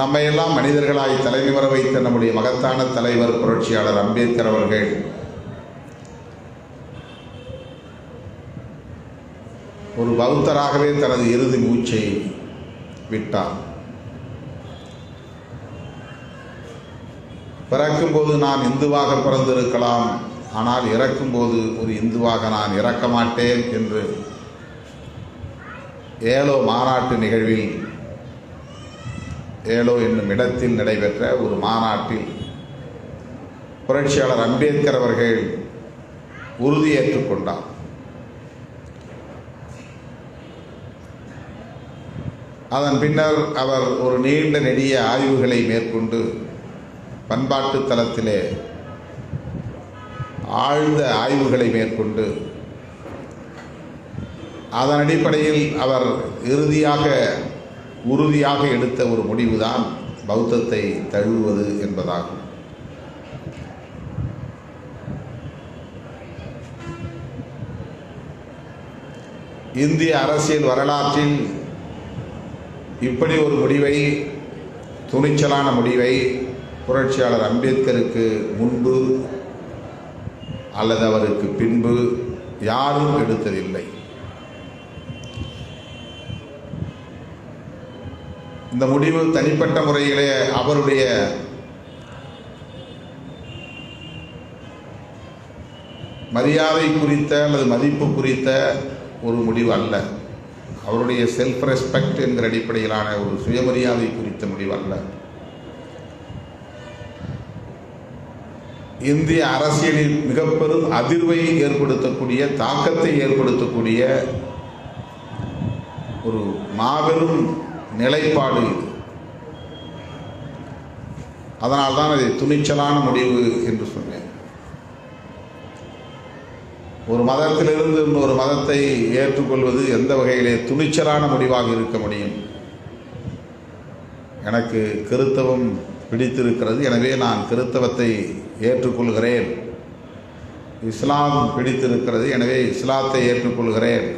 நம்மையெல்லாம் மனிதர்களாய் வர வைத்த நம்முடைய மகத்தான தலைவர் புரட்சியாளர் அம்பேத்கர் அவர்கள். ஒரு பௌத்தராகவே தனது இறுதி மூச்சை விட்டார். பிறக்கும்போது நான் இந்துவாக பிறந்திருக்கலாம் ஆனால் இறக்கும்போது ஒரு இந்துவாக நான் இறக்க மாட்டேன் என்று ஏலோ மாநாட்டு நிகழ்வில் ஏலோ என்னும் இடத்தில் நடைபெற்ற ஒரு மாநாட்டில் புரட்சியாளர் அம்பேத்கர் அவர்கள் உறுதியேற்றுக் கொண்டார். அதன் பின்னர் அவர் ஒரு நீண்ட நெடிய ஆய்வுகளை மேற்கொண்டு பண்பாட்டு தளத்திலே ஆழ்ந்த ஆய்வுகளை மேற்கொண்டு அதன் அடிப்படையில் அவர் இறுதியாக உறுதியாக எடுத்த ஒரு முடிவுதான் பௌத்தத்தை தழுவுவது என்பதாகும். இந்திய அரசியல் வரலாற்றில் இப்படி ஒரு முடிவை துணிச்சலான முடிவை புரட்சியாளர் அம்பேத்கருக்கு முன்பு அல்லது அவருக்கு பின்பு யாரும் எடுத்ததில்லை. இந்த முடிவு தனிப்பட்ட முறையிலே அவருடைய மரியாதை குறித்த அல்லது மதிப்பு குறித்த ஒரு முடிவு அல்ல. அவருடைய செல்ஃப் ரெஸ்பெக்ட் என்கிற அடிப்படையிலான ஒரு சுயமரியாதை குறித்த முடிவு அல்ல. இந்திய அரசியலில் மிக பெரும் அதிர்வை ஏற்படுத்தக்கூடிய தாக்கத்தை ஏற்படுத்தக்கூடிய ஒரு மாபெரும் நிலைப்பாடு இது. அதனால்தான் அதை துணிச்சலான முடிவு என்று சொன்னேன். ஒரு மதத்திலிருந்து இன்னொரு மதத்தை ஏற்றுக்கொள்வது எந்த வகையிலே துணிச்சலான முடிவாக இருக்க முடியும்? எனக்கு கிறித்தவம் பிடித்திருக்கிறது. எனவே நான் கிறித்தவத்தை ஏற்றுக்கொள்கிறேன். இஸ்லாம் பிடித்திருக்கிறது. எனவே இஸ்லாத்தை ஏற்றுக்கொள்கிறேன்.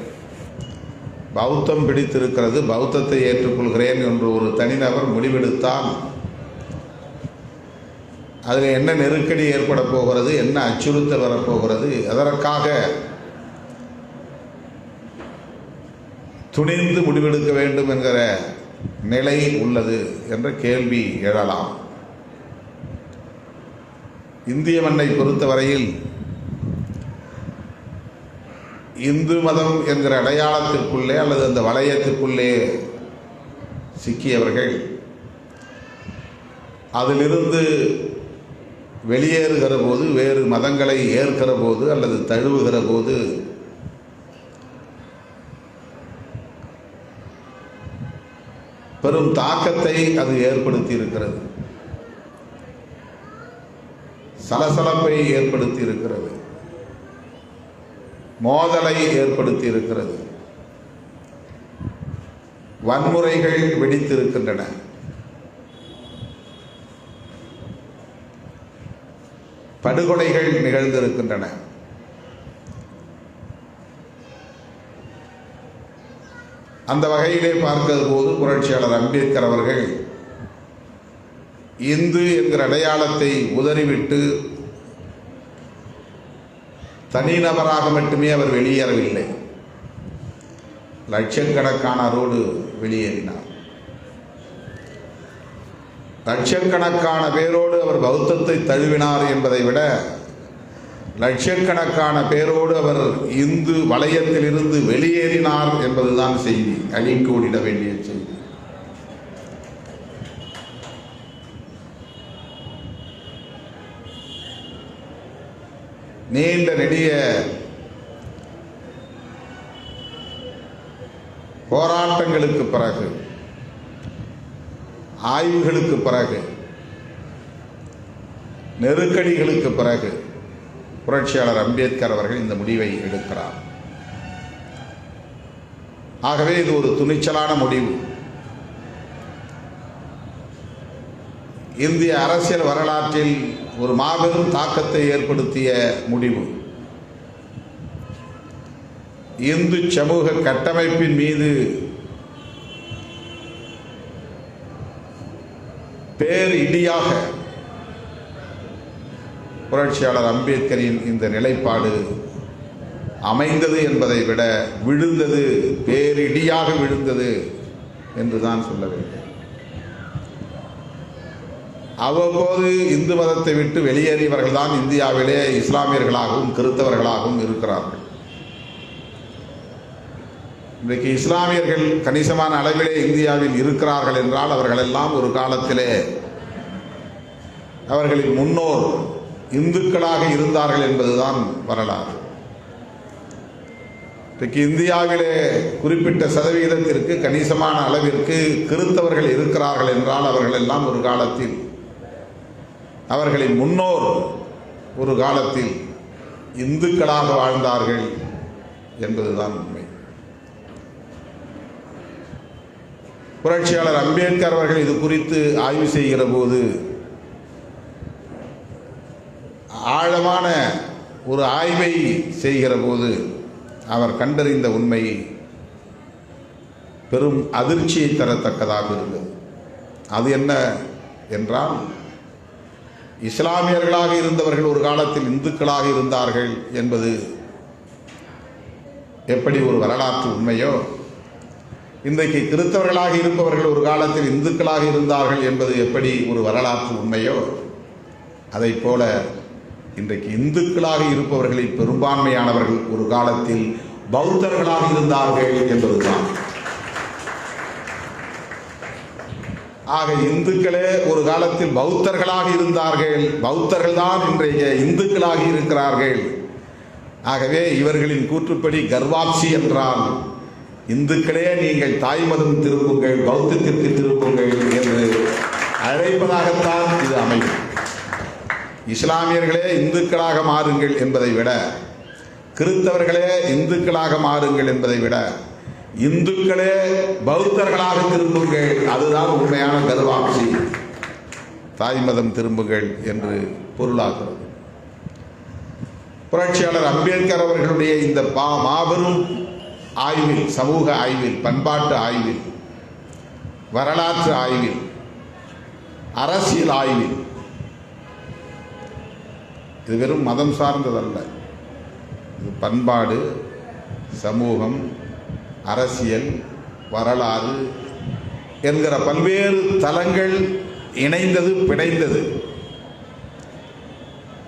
பௌத்தம் பிடித்திருக்கிறது பௌத்தத்தை ஏற்றுக்கொள்கிறேன் என்று ஒரு தனிநபர் முடிவெடுத்தால் அதில் என்ன நெருக்கடி ஏற்பட போகிறது என்ன அச்சுறுத்தல் வரப்போகிறது அதற்காக துணிந்து முடிவெடுக்க வேண்டும் என்கிற நிலை உள்ளது என்ற கேள்வி எழலாம். இந்திய மண்ணை பொறுத்தவரையில் இந்து மதம் என்கிற அடையாளத்திற்குள்ளே அல்லது அந்த வளையத்திற்குள்ளே சிக்கியவர்கள் அதிலிருந்து வெளியேறுகிற போது வேறு மதங்களை ஏற்கிற போது அல்லது தழுவுகிற போது பெரும் தாக்கத்தை அது ஏற்படுத்தி இருக்கிறது சலசலப்பை ஏற்படுத்தி இருக்கிறது மோதலை ஏற்படுத்தி இருக்கிறது வன்முறைகள் வெடித்திருக்கின்றன. படுகொலைகள் நிகழ்ந்திருக்கின்றன. அந்த வகையிலே பார்க்கிற போது புரட்சியாளர் அம்பேத்கர் அவர்கள் இந்து என்கிற அடையாளத்தை உதறிவிட்டு தனிநபராக மட்டுமே அவர் வெளியேறவில்லை. லட்சக்கணக்கானரோடு வெளியேறினார். லட்சக்கணக்கான பேரோடு அவர் பௌத்தத்தை தழுவினார் என்பதை விட லட்சக்கணக்கான பேரோடு அவர் இந்து வளையத்திலிருந்து வெளியேறினார் என்பதுதான் செய்தி. அழிக்கோடிட வேண்டிய செய்தி. நீண்ட நெடிய போராட்டங்களுக்கு பிறகு ஆய்வுகளுக்கு பிறகு நெருக்கடிகளுக்கு பிறகு புரட்சியாளர் அம்பேத்கர் அவர்கள் இந்த முடிவை எடுக்கிறார். ஆகவே இது ஒரு துணிச்சலான முடிவு. இந்திய அரசியல் வரலாற்றில் ஒரு மாபெரும் தாக்கத்தை ஏற்படுத்திய முடிவு. இந்து சமூக கட்டமைப்பின் மீது பேர் இடியாக புரட்சியாளர் அம்பேத்கரின் இந்த நிலைப்பாடு அமைந்தது என்பதை விட விழுந்தது பேரிடியாக விழுந்தது என்று தான் சொல்ல வேண்டும். அவ்வப்போது இந்து மதத்தை விட்டு வெளியேறியவர்கள் தான் இந்தியாவிலே இஸ்லாமியர்களாகவும் கிறித்தவர்களாகவும் இருக்கிறார்கள். இன்றைக்கு இஸ்லாமியர்கள் கணிசமான அளவிலே இந்தியாவில் இருக்கிறார்கள் என்றால் அவர்கள் எல்லாம் ஒரு காலத்திலே அவர்களின் முன்னோர் இந்துக்களாக இருந்தார்கள் என்பதுதான் வரலாறு. இன்றைக்கு இந்தியாவிலே குறிப்பிட்ட சதவிகிதத்திற்கு கணிசமான அளவிற்கு கிறித்தவர்கள் இருக்கிறார்கள் என்றால் அவர்கள் எல்லாம் ஒரு காலத்தில் அவர்களின் முன்னோர் ஒரு காலத்தில் இந்துக்களாக வாழ்ந்தார்கள் என்பதுதான் உண்மை. புரட்சியாளர் அம்பேத்கர் அவர்கள் இது குறித்து ஆய்வு செய்கிற போது ஆழமான ஒரு ஆய்வை செய்கிற போது அவர் கண்டறிந்த உண்மை பெரும் அதிர்ச்சியை தரத்தக்கதாக இருந்தது. அது என்ன என்றால் இஸ்லாமியர்களாக இருந்தவர்கள் ஒரு காலத்தில் இந்துக்களாக இருந்தார்கள் என்பது எப்படி ஒரு வரலாற்று உண்மையோ? இன்றைக்கு கிறிஸ்தவர்களாக இருப்பவர்கள் ஒரு காலத்தில் இந்துக்களாக இருந்தார்கள் என்பது எப்படி ஒரு வரலாற்று உண்மையோ? அதைப் போல இன்றைக்கு இந்துக்களாக இருப்பவர்களில் பெரும்பான்மையானவர்கள் ஒரு காலத்தில் பௌத்தர்களாக இருந்தார்கள் என்பதுதான். ஆக இந்துக்களே ஒரு காலத்தில் பௌத்தர்களாக இருந்தார்கள். பௌத்தர்கள் தான் இன்றைய இந்துக்களாக இருக்கிறார்கள். ஆகவே இவர்களின் கூற்றுப்படி கர்வாப்சி என்றால் இந்துக்களே நீங்கள் தாய் மதம் திருப்புங்கள் பௌத்தத்திற்கு திருப்புங்கள் என்று அழைப்பதாகத்தான் இது அமையும். இஸ்லாமியர்களே இந்துக்களாக மாறுங்கள் என்பதை விட கிறிஸ்தவர்களே இந்துக்களாக மாறுங்கள் என்பதை விட இந்துக்களே பௌத்தர்களாக திரும்புங்கள். அதுதான் உண்மையான கருவாட்சி தாய் மதம் திரும்புங்கள் என்று பொருளாகிறது. புரட்சியாளர் அம்பேத்கர் அவர்களுடைய இந்த பா மாபெரும் ஆய்வில் சமூக ஆய்வில் பண்பாட்டு ஆய்வில் வரலாற்று ஆய்வில் அரசியல் ஆய்வில் இது வெறும் மதம் சார்ந்ததல்ல. இது பண்பாடு சமூகம் அரசியல் வரலாறு என்கிற பல்வேறு தலங்கள் இணைந்தது பிணைந்தது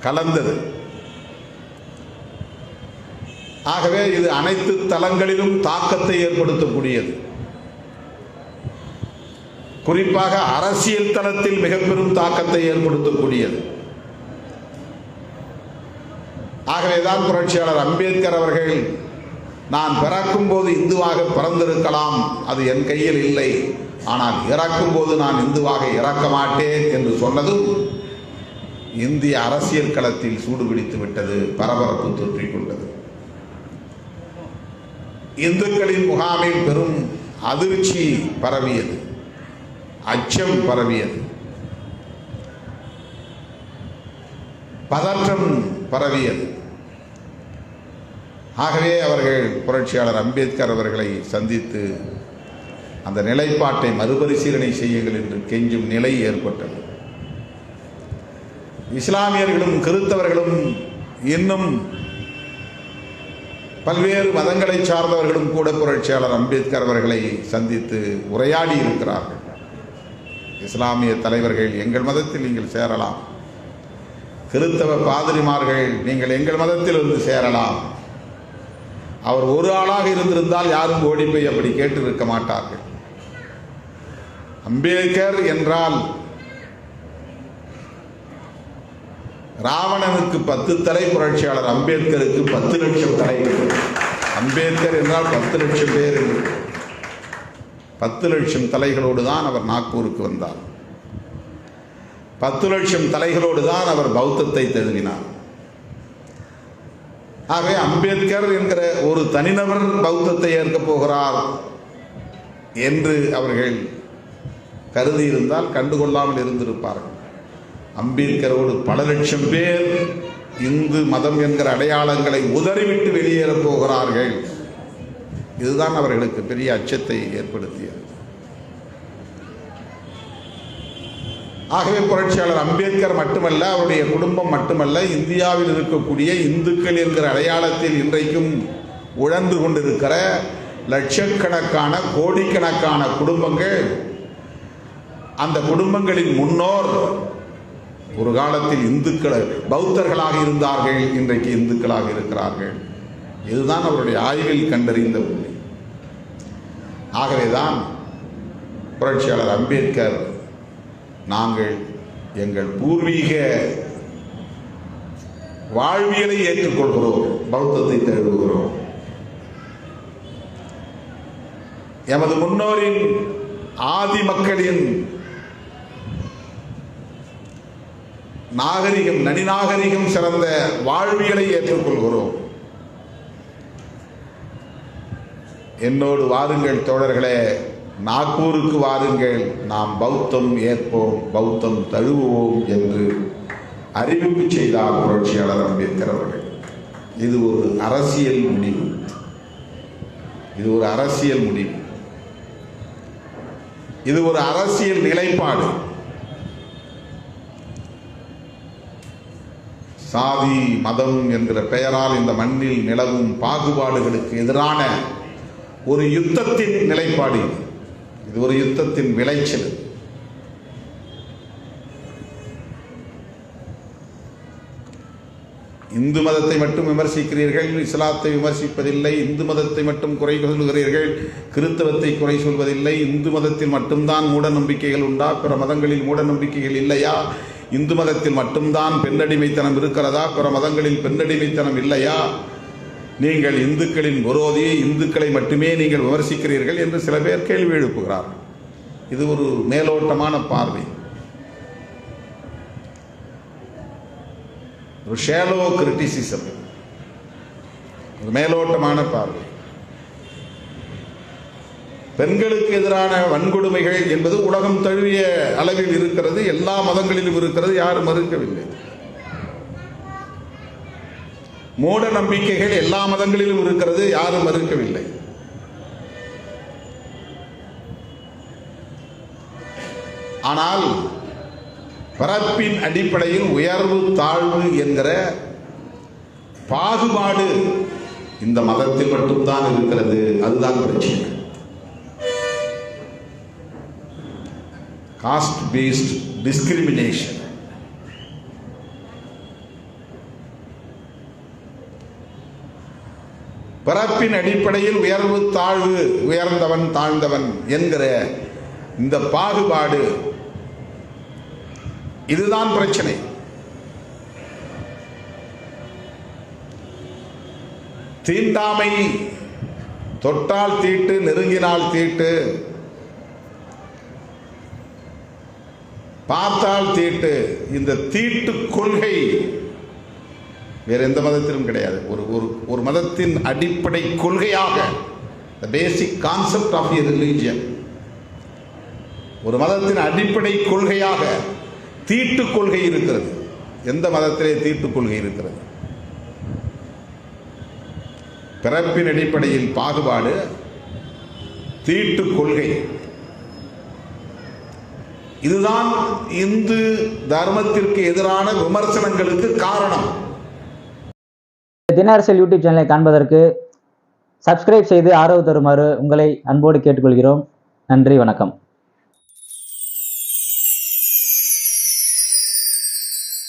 கலந்தது. ஆகவே இது அனைத்து தலங்களிலும் தாக்கத்தை ஏற்படுத்தக்கூடியது. குறிப்பாக அரசியல் தளத்தில் மிக பெரும் தாக்கத்தை ஏற்படுத்தக்கூடியது. ஆகவேதான் புரட்சியாளர் அம்பேத்கர் அவர்கள் நான் பிறக்கும் போது இந்துவாக பிறந்திருக்கலாம் அது என் கையில் இல்லை. ஆனால் இறக்கும் போது நான் இந்துவாக இறக்க மாட்டேன் என்று சொன்னதும் இந்திய அரசியல் களத்தில் சூடுபிடித்து விட்டது பரபரப்பு தொற்றிக் கொண்டது. இந்துக்களின் முகாமில் பெரும் அதிர்ச்சி பரவியது அச்சம் பரவியது. பதற்றம் பரவியது. ஆகவே அவர்கள் புரட்சியாளர் அம்பேத்கர் அவர்களை சந்தித்து அந்த நிலைப்பாட்டை மறுபரிசீலனை செய்யுங்கள் என்று கெஞ்சும் நிலை ஏற்பட்டது. இஸ்லாமியர்களும் கிறித்தவர்களும் இன்னும் பல்வேறு மதங்களை சார்ந்தவர்களும் கூட புரட்சியாளர் அம்பேத்கர் அவர்களை சந்தித்து உரையாடி இருக்கிறார்கள். இஸ்லாமிய தலைவர்கள் எங்கள் மதத்தில் நீங்கள் சேரலாம். கிறித்தவ பாதிரிமார்கள் நீங்கள் எங்கள் மதத்தில் இருந்து சேரலாம். அவர் ஒரு ஆளாக இருந்திருந்தால் யாரும் ஓடி போய் அப்படி கேட்டு இருக்க மாட்டார்கள். அம்பேத்கர் என்றால் ராவணனுக்கு பத்து தலை புரட்சியாளர் அம்பேத்கருக்கு பத்து லட்சம் தலைகள் அம்பேத்கர் என்றால் பத்து லட்சம் பேர். பத்து லட்சம் தலைகளோடு தான் அவர் நாக்பூருக்கு வந்தார். பத்து லட்சம் தலைகளோடு தான் அவர் பௌத்தத்தை தழுவினார் ஆகவே அம்பேத்கர் என்கிற ஒரு தனிநபர் பௌத்தத்தை ஏற்கப் போகிறார் என்று அவர்கள் கருதி இருந்தால் கண்டுகொள்ளாமல் இருந்திருப்பார்கள். அம்பேத்கரோடு பல லட்சம் பேர் இந்து மதம் என்கிற அடையாளங்களை உதறிவிட்டு வெளியேறப் போகிறார்கள். இதுதான் அவர்களுக்கு பெரிய அச்சத்தை ஏற்படுத்தியது. ஆகவே புரட்சியாளர் அம்பேத்கர் மட்டுமல்ல அவருடைய குடும்பம் மட்டுமல்ல இந்தியாவில் இருக்கக்கூடிய இந்துக்கள் என்கிற அடையாளத்தில் இன்றைக்கும் உழந்து கொண்டிருக்கிற லட்சக்கணக்கான கோடிக்கணக்கான குடும்பங்கள். அந்த குடும்பங்களின் முன்னோர் ஒரு காலத்தில் இந்துக்கள் பௌத்தர்களாக இருந்தார்கள் இன்றைக்கு இந்துக்களாக இருக்கிறார்கள். இதுதான் அவருடைய ஆய்வில் கண்டறிந்த உண்மை. ஆகவேதான் புரட்சியாளர் அம்பேத்கர் நாங்கள் எங்கள் பூர்வீக வாழ்வியலை ஏற்றுக்கொள்கிறோம் பௌத்தத்தை தழுவுகிறோம் எமது முன்னோரின் ஆதி மக்களின் நாகரிகம் நனிநாகரிகம் சிறந்த வாழ்வியலை ஏற்றுக்கொள்கிறோம். என்னோடு வாருங்கள் தோழர்களே நாக்பூருக்கு வாருங்கள். நாம் பௌத்தம் ஏற்போம் பௌத்தம் தழுவுவோம் என்று அறிவிப்பு செய்தார் புரட்சியாளர் அம்பேத்கர் அவர்கள். இது ஒரு அரசியல் முடிவு. இது ஒரு அரசியல் முடிவு. இது ஒரு அரசியல் நிலைப்பாடு. சாதி மதம் என்கிற பெயரால் இந்த மண்ணில் நிலவும் பாகுபாடுகளுக்கு எதிரான ஒரு யுத்தத்தின் நிலைப்பாடு இது. ஒரு யுத்தத்தின் விளைச்சல் இந்து மதத்தை மட்டும் விமர்சிக்கிறீர்கள் இஸ்லாத்தை விமர்சிப்பதில்லை இந்து மதத்தை மட்டும் குறை சொல்கிறீர்கள் கிறிஸ்தவத்தை குறை சொல்வதில்லை இந்து மதத்தில் மட்டும்தான் மூட நம்பிக்கைகள் உண்டா பிற மதங்களில் மூட நம்பிக்கைகள் இல்லையா இந்து மதத்தில் மட்டும்தான் பெண்ணடிமைத்தனம் இருக்கிறதா பிற மதங்களில் பெண்ணடிமைத்தனம் இல்லையா நீங்கள் இந்துக்களின் விரோதியை இந்துக்களை மட்டுமே நீங்கள் விமர்சிக்கிறீர்கள் என்று சில பேர் கேள்வி எழுப்புகிறார்கள் இது ஒரு மேலோட்டமான பார்வை. ஒரு ஷேலோ கிரிட்டிசிசம் ஒரு மேலோட்டமான பார்வை. பெண்களுக்கு எதிரான வன்கொடுமைகள் என்பது உலகம் தழுவிய அளவில் இருக்கிறது எல்லா மதங்களிலும் இருக்கிறது யாரும் மறுக்கவில்லை. மூட நம்பிக்கைகள் எல்லா மதங்களிலும் இருக்கிறது யாரும் மறுக்கவில்லை. ஆனால் பிறப்பின் அடிப்படையில் உயர்வு தாழ்வு என்கிற பாகுபாடு இந்த மதத்தில் மட்டும்தான் இருக்கிறது. அதுதான் பிரச்சனை. காஸ்ட் பேஸ்ட் டிஸ்கிரிமினேஷன் பிறப்பின் அடிப்படையில் உயர்வு தாழ்வு உயர்ந்தவன் தாழ்ந்தவன் என்கிற இந்த பாகுபாடு இதுதான் பிரச்சனை. தீண்டாமை தொட்டால் தீட்டு நெருங்கினால் தீட்டு பார்த்தால் தீட்டு இந்த தீட்டு கொள்கை வேறு எந்த மதத்திலும் கிடையாது. ஒரு ஒரு ஒரு மதத்தின் அடிப்படை கொள்கையாக the basic concept of a religion ஒரு மதத்தின் அடிப்படை கொள்கையாக தீட்டு கொள்கை இருக்கிறது. எந்த மதத்திலே தீட்டு கொள்கை இருக்கிறது? பிறப்பின் அடிப்படையில் பாகுபாடு தீட்டு கொள்கை. இதுதான் இந்து தர்மத்திற்கு எதிரான விமர்சனங்களுக்கு காரணம். தின அரசியல் யூடியூப் சேனலை காண்பதற்கு சப்ஸ்கிரைப் செய்து ஆதரவு தருமாறு உங்களை அன்போடு கேட்டுக்கொள்கிறோம். நன்றி வணக்கம்.